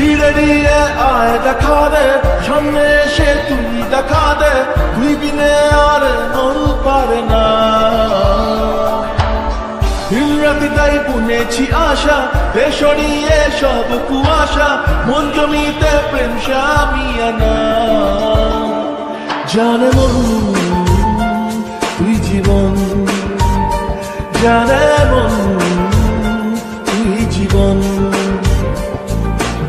ভিড়ে নিয়ে আয় দেখা দে সামনে এসে তুই দেখা দে তুই বিনে আর মন পারে না রাতি তাই বুনেছি আশা দেশনিয়ে সব কুয়াশা মন জমিতে প্রেম সামিয়ানা জানে তুই জীবন জানে মন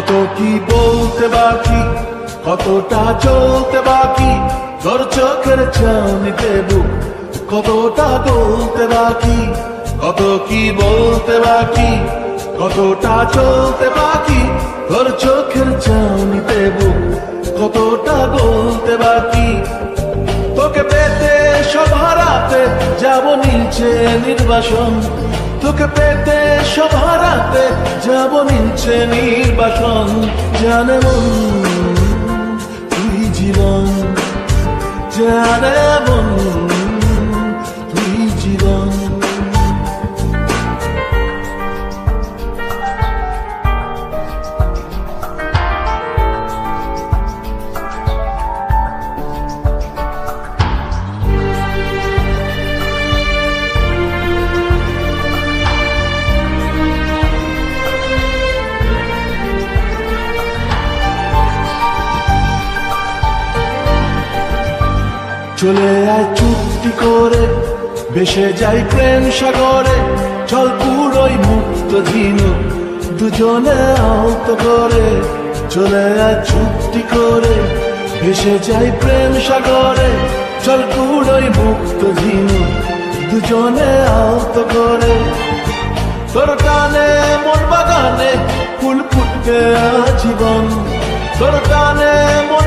কত কি বলতে বাকি? কতটা চলতে বাকি? তোর চোখের চাউনিতে বুক কতটা বলতে বাকি? কত কি বলতে বাকি? কতটা চলতে বাকি? তোর চোখের নিচে নির্বাসন। তোকে পেতে, সব হারাতে যাব নিচে নির্বাসন। জানে মন, তুই জীবন, জানে মন। চলে আয় চুক্তি করে, বেসে যাই প্রেম সাগরে, চল পুরোই মুক্ত ঝিনুক দুজনে আহত করে। চলে আয় চুক্তি করে, ভেসে যাই প্রেম সাগরে, চল পুরোই মুক্ত ঝিনুক দুজনে আহত করে। তোর টানে মন বাগানে ফুল ফুটবে আজীবন। তোর টানে মন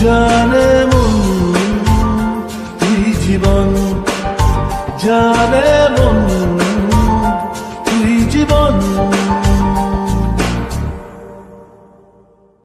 জানে মন এই জীবন জানে মন।